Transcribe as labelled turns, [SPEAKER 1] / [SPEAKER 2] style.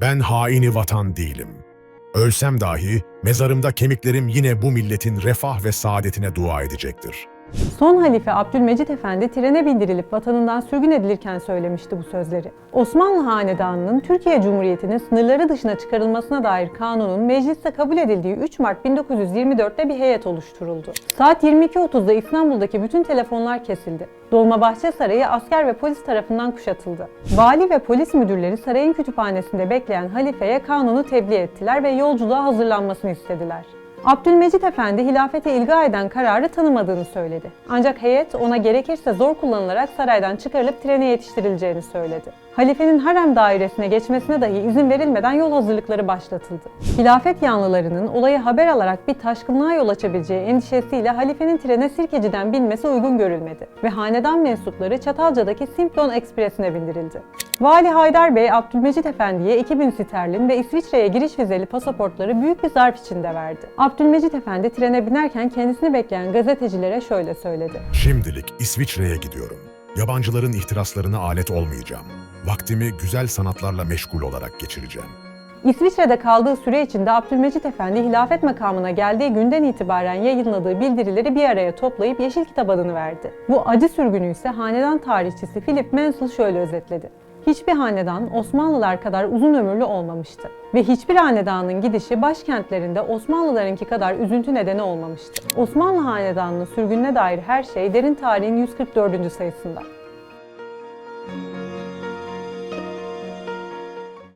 [SPEAKER 1] Ben haini vatan değilim. Ölsem dahi mezarımda kemiklerim yine bu milletin refah ve saadetine dua edecektir.
[SPEAKER 2] Son halife Abdülmecit Efendi trene bindirilip vatanından sürgün edilirken söylemişti bu sözleri. Osmanlı Hanedanı'nın Türkiye Cumhuriyeti'nin sınırları dışına çıkarılmasına dair kanunun mecliste kabul edildiği 3 Mart 1924'te bir heyet oluşturuldu. Saat 22.30'da İstanbul'daki bütün telefonlar kesildi. Dolmabahçe Sarayı asker ve polis tarafından kuşatıldı. Vali ve polis müdürleri sarayın kütüphanesinde bekleyen halifeye kanunu tebliğ ettiler ve yolculuğa hazırlanmasını istediler. Abdülmecit Efendi hilafete ilga eden kararı tanımadığını söyledi. Ancak heyet ona gerekirse zor kullanılarak saraydan çıkarılıp trene yetiştirileceğini söyledi. Halifenin harem dairesine geçmesine dahi izin verilmeden yol hazırlıkları başlatıldı. Hilafet yanlılarının olayı haber alarak bir taşkınlığa yol açabileceği endişesiyle halifenin trene Sirkeci'den binmesi uygun görülmedi ve hanedan mensupları Çatalca'daki Simplon Ekspresi'ne bindirildi. Vali Haydar Bey, Abdülmecit Efendi'ye 2000 sterlin ve İsviçre'ye giriş vizeli pasaportları büyük bir zarf içinde verdi. Abdülmecit Efendi trene binerken kendisini bekleyen gazetecilere şöyle söyledi.
[SPEAKER 1] Şimdilik İsviçre'ye gidiyorum. Yabancıların ihtiraslarına alet olmayacağım. Vaktimi güzel sanatlarla meşgul olarak geçireceğim.
[SPEAKER 2] İsviçre'de kaldığı süre içinde Abdülmecit Efendi hilafet makamına geldiği günden itibaren yayınladığı bildirileri bir araya toplayıp Yeşil Kitap adını verdi. Bu acı sürgünü ise hanedan tarihçisi Philip Mansell şöyle özetledi. Hiçbir hanedan Osmanlılar kadar uzun ömürlü olmamıştı ve hiçbir hanedanın gidişi başkentlerinde Osmanlılarınki kadar üzüntü nedeni olmamıştı. Osmanlı hanedanının sürgününe dair her şey derin tarihin 144. sayısında.